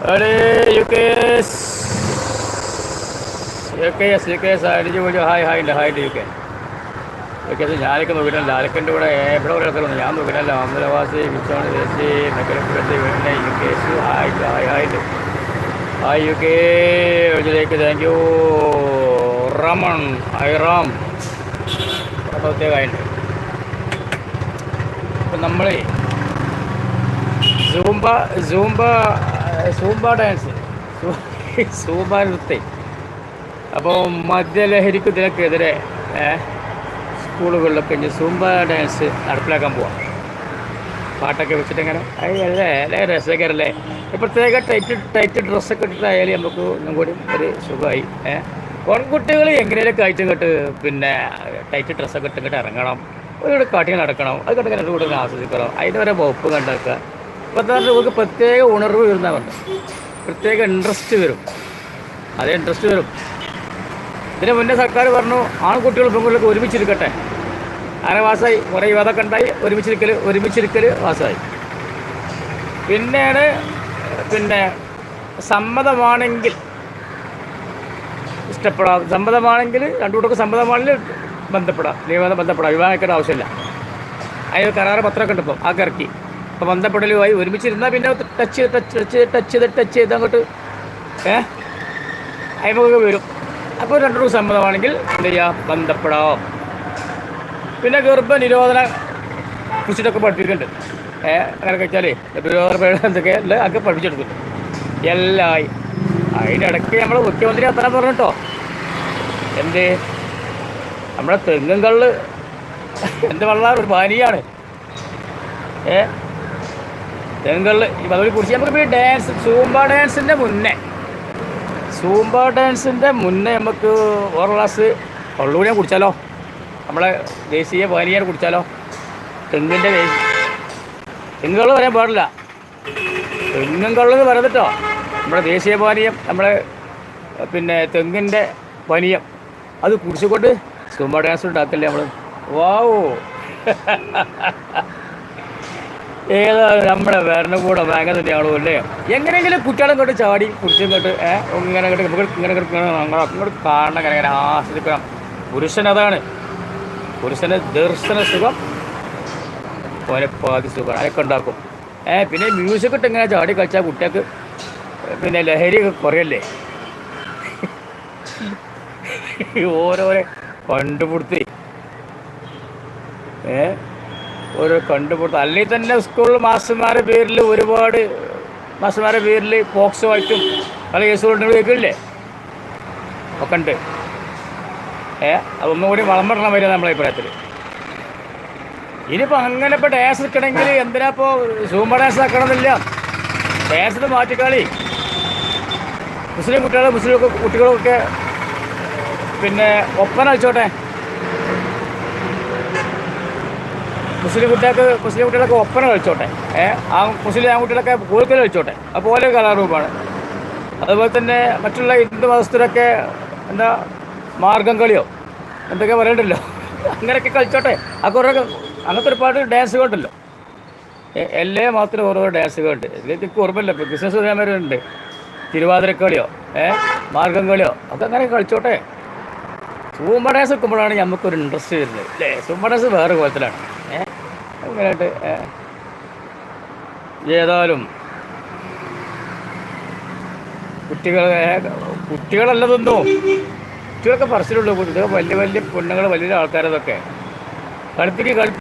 अरे യുക്കേസ് യുക്കേസ് യുക്കേസ് അടിച്ചു പോയി ഹായ് ഹായ് ഉണ്ട് ഹായ് യുക്കെ യുക്കേസ് ഞാനൊക്കെ നോക്കിയിട്ടില്ല. ആരൊക്കെ കൂടെ എവിടെ ഒരു സ്ഥലമുണ്ട് ഞാൻ നോക്കിയിട്ടില്ല. അമലവാസി വിച്ചോണ് ദേശി നഗരപുരത്ത് വീടിന്റെ യുക്കേസ് ഹായ് ഹായ് ഹായ് ഉണ്ട് ഹായ് യുക്കേ ഇതിലേക്ക് താങ്ക് യു. റമൺ ഐ റാം. പ്രത്യേകമായിട്ട് അപ്പം നമ്മളെ Zumba Zumba Zumba dance. Zumba നൃത്തം. അപ്പോൾ മദ്യലഹരിക്ക് ഇതിനൊക്കെതിരെ സ്കൂളുകളിലൊക്കെ ഇനി സൂംബ ഡാൻസ് നടപ്പിലാക്കാൻ പോവാം. പാട്ടൊക്കെ വെച്ചിട്ട് ഇങ്ങനെ അല്ലേ അല്ലേ രസകരല്ലേ? പ്രത്യേക ടൈറ്റ് ടൈറ്റ് ഡ്രസ്സൊക്കെ ഇട്ടിട്ടായാലും നമുക്ക് ഒന്നും കൂടി ഒരു സുഖമായി ഏഹ് പെൺകുട്ടികൾ എങ്ങനെയൊക്കെ ആയിട്ട് ഇങ്ങോട്ട് പിന്നെ ടൈറ്റ് ഡ്രസ്സൊക്കെ ഇട്ടിട്ട് ഇറങ്ങണം. ഒരു കാട്ടി നടക്കണം. അത് കണ്ടിങ്ങനെ കൂടുതൽ ആസ്വദിക്കണം. അതിന്റെ വരെ വകുപ്പ് കണ്ടെക്കുക എന്താ നമുക്ക് പ്രത്യേക ഉണർവ് വരുന്നവരുണ്ട് പ്രത്യേക ഇൻട്രസ്റ്റ് വരും. അതേ ഇൻട്രസ്റ്റ് വരും. ഇതിന് മുന്നേ സർക്കാർ പറഞ്ഞു ആൺകുട്ടികൾ പെൺകുട്ടികൾക്ക് ഒരുമിച്ചിരിക്കട്ടെ. അങ്ങനെ വാസായി കുറേ വിവാദമൊക്കെ ഉണ്ടായി ഒരുമിച്ചിരിക്കൽ ഒരുമിച്ചിരിക്കൽ വാസായി. പിന്നീട് പിന്നെ സമ്മതമാണെങ്കിൽ ഇഷ്ടപ്പെടാം സമ്മതമാണെങ്കിൽ രണ്ടു കൂട്ടർക്ക് സമ്മതമാണെങ്കിൽ ബന്ധപ്പെടാം. നിയമം ബന്ധപ്പെടാം വിവാഹിക്കേണ്ട ആവശ്യമില്ല. അതിന് കരാറ് പത്രമൊക്കെ ഉണ്ട് ഇപ്പം ആ ഇറക്കി അപ്പോൾ ബന്ധപ്പെടലുമായി ഒരുമിച്ചിരുന്നാൽ പിന്നെ ടച്ച് ടച്ച് ടച്ച് ടച്ച് ചെയ്ത് ടച്ച് ചെയ്ത് അങ്ങോട്ട് ഏ? അയമൊക്കെ വരും. അപ്പോൾ രണ്ടു സമ്മതമാണെങ്കിൽ എന്ത് ചെയ്യാം? ബന്ധപ്പെടാം. പിന്നെ ഗർഭ നിരോധന കുറിച്ചിട്ടൊക്കെ പഠിപ്പിക്കുന്നുണ്ട്. ഏ? അങ്ങനെ കഴിച്ചാലേ ഗർഭനിരോധന എന്തൊക്കെ അല്ല ഒക്കെ പഠിപ്പിച്ചെടുക്കുന്നു. എല്ലായി. അതിന്റെ ഇടയ്ക്ക് നമ്മൾ മുഖ്യമന്ത്രി അത്ര പറഞ്ഞിട്ടോ എന്ത്? നമ്മുടെ തെങ്ങും കള്ള്. എന്ത് വെള്ളം? ഒരു പാനീയാണ്. ഏ? തെങ്ങുകള്ള് അതിനെ കുറിച്ച് നമുക്ക് ഡാൻസ് സൂംബ ഡാൻസിന്റെ മുന്നേ. സൂംബ ഡാൻസിന്റെ മുന്നേ നമുക്ക് ഒരു ഗ്ലാസ് കള്ളൂരിനെ കുടിച്ചാലോ? നമ്മളെ ദേശീയ പാനീയാണ് കുടിച്ചാലോ? തെങ്ങിന്റെ തെങ്ങുകൾ പറയാൻ പാടില്ല. തെങ്ങും കള്ളെന്ന് പറഞ്ഞിട്ടോ നമ്മുടെ ദേശീയ പാനീയം നമ്മളെ പിന്നെ തെങ്ങിന്റെ പാനീയം. അത് കുടിച്ചുകൊണ്ട് സൂംബ ഡാൻസ് ഉണ്ടാക്കില്ലേ നമ്മൾ വാവോ ഏതാ നമ്മുടെ ഭരണകൂടം ഭയങ്കര തന്നെയാണോ അല്ലേ? എങ്ങനെയെങ്കിലും കുട്ടികളെ കൊണ്ട് ചാടി കുടിച്ചും കൊണ്ട് ഏഹ് ഇങ്ങനെ ഇങ്ങോട്ട് നമുക്ക് ഇങ്ങനെ അങ്ങോട്ട് കാണണം കാര്യം ഇങ്ങനെ ആസ്വദിക്കണം. പുരുഷൻ അതാണ്. പുരുഷന് ദർശന സുഖം ഓനെ പാതി സുഖം അതൊക്കെ ഉണ്ടാക്കും. ഏഹ് പിന്നെ മ്യൂസിക് ഇട്ട് ഇങ്ങനെ ചാടി കളിച്ചാൽ കുട്ടികൾക്ക് പിന്നെ ലഹരി കുറയല്ലേ? ഓരോരോ കണ്ടുപിടുത്തി. ഏ ഓരോ കണ്ടുപിടുത്തം. അല്ലെങ്കിൽ തന്നെ സ്കൂളിൽ മാസ്റ്റർമാരുടെ പേരിൽ ഒരുപാട് മാസ്റ്റർമാരുടെ പേരിൽ പോക്സോ ആയിട്ടും പല കേസുകളുണ്ടെങ്കിൽ കേൾക്കില്ലേ? ഒക്കെ ഉണ്ട്. ഏ അതൊന്നും കൂടി വളംപെടണം വരിക നമ്മളെ അഭിപ്രായത്തിൽ. ഇനിയിപ്പോൾ അങ്ങനെ ഇപ്പോൾ ഡാൻസ് നിൽക്കണമെങ്കിൽ എന്തിനാ ഇപ്പോൾ സൂമ ഡാൻസ് ആക്കണമെന്നില്ല. ഡാൻസിന് മാറ്റിക്കളി മുസ്ലിം കുട്ടികൾ മുസ്ലിം കുട്ടികളൊക്കെ പിന്നെ ഒപ്പന കളിച്ചോട്ടെ. മുസ്ലിം കുട്ടികൾക്ക് മുസ്ലിം കുട്ടികളൊക്കെ ഒപ്പന കളിച്ചോട്ടെ. ഏഹ് ആ മുസ്ലിം ആൺകുട്ടികളൊക്കെ കൂടുതൽ കളിച്ചോട്ടെ. അതുപോലെ കലാരൂപമാണ്. അതുപോലെ തന്നെ മറ്റുള്ള ഹിന്ദു മതസ്ഥരൊക്കെ എന്താ മാർഗം കളിയോ എന്തൊക്കെ പറയണ്ടല്ലോ. അങ്ങനെയൊക്കെ കളിച്ചോട്ടെ. ആ കുറേ അങ്ങനത്തെ ഒരുപാട് ഡാൻസുകളുണ്ടല്ലോ എല്ലേ മാത്രം ഓരോ ഡാൻസുകളുണ്ട് ഇതിലേക്ക് ഓർമ്മയില്ല. ഇപ്പോൾ ബിസിനസ് ചെയ്യാൻ തിരുവാതിരക്കളിയോ ഏഹ് മാർഗം കളിയോ ഒക്കെ അങ്ങനെ കളിച്ചോട്ടെ. സൂമ്പ ഡാൻസ് വെക്കുമ്പോഴാണ് നമുക്കൊരു ഇൻട്രസ്റ്റ് വരുന്നത്. അല്ലേ? സൂമ്പ ഡാൻസ് വേറെ കോലത്തിലാണ് ഏഹ് അങ്ങനെയായിട്ട് ഏതായാലും കുട്ടികൾ കുട്ടികളല്ലതൊന്നും കുട്ടികളൊക്കെ പറച്ചിലുള്ളൂ കുട്ടികൾ വലിയ വലിയ പെണ്ണുങ്ങൾ വലിയ ആൾക്കാരതൊക്കെ. കളിപ്പിക്ക് കളി